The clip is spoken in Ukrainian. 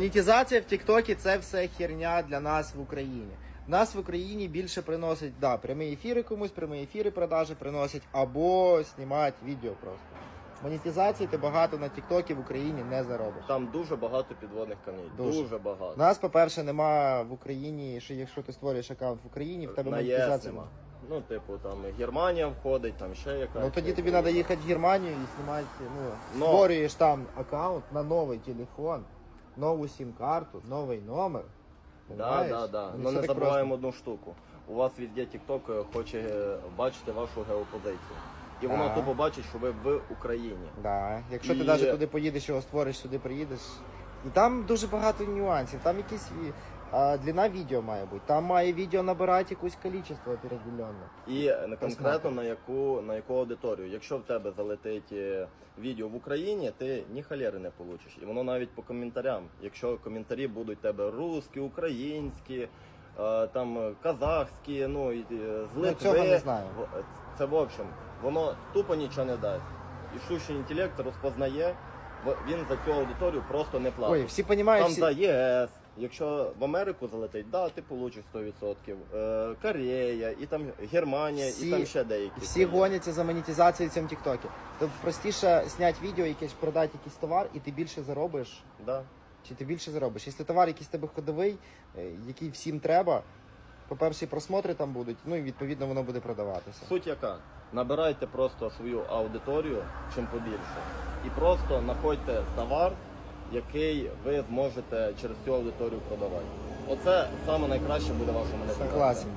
Монетизація в Тіктокі це все херня для нас в Україні. Нас в Україні більше приносить да, прямі ефіри комусь, прямі ефіри продажі приносять або знімають відео просто. Монетизації ти багато на Тіктокі в Україні не заробиш. Там дуже багато підводних камней. Дуже. Дуже, багато. Нас, по-перше, нема в Україні, що якщо ти створюєш аккаунт в Україні, в тебе На ЄС монетизація. нема. Ну, типу, там Германія входить, там ще якась. Ну тоді тобі типу, треба їхати в Германію і знімати, ну, Но- створюєш там аккаунт на новий телефон, нову сім-карту, новий номер. Да, да, да. Ну, Ну не забуваємо одну штуку. У вас везде TikTok хоче е, бачити вашу геопозицію. І воно Да. тупо бачить, що ви в Україні. Да. Якщо ти І- навіть туди поїдеш, його створиш, сюди приїдеш. І там дуже багато нюансів. Там якісь і, а, длина відео має бути. Там має відео набирати якусь кількість определенне. І е, конкретно на яку на яку аудиторію. Якщо в тебе залетить е, відео в Україні, ти ні халери не получиш. І воно навіть по коментарям. Якщо коментарі будуть в тебе русські, українські, е, там казахські, ну і е, з Ну, Литви. цього не знаю. в- Це в общем, воно тупо нічого не дасть. І штучний інтелект розпознає, в- він за цю аудиторію просто не платить. Ой, всі розуміють, Там всі... за ЄС. Якщо в Америку залетить, да, ти получиш 100%. Е, Корея, і там Германія, Всі- і там ще деякі. всі країни. гоняться за монетизацією в цьому Тіктокі. Тобто простіше зняти відео, якесь продати якийсь товар, і ти більше заробиш. Да. Чи ти більше заробиш? Якщо товар якийсь в тебе ходовий, е, який всім треба, по-перше, просмотри там будуть, ну і відповідно воно буде продаватися. Суть яка? Набирайте просто свою аудиторію чим побільше. І просто знаходьте товар, який ви зможете через цю аудиторію продавати. Оце саме найкраще буде ваша монетизація. Согласен.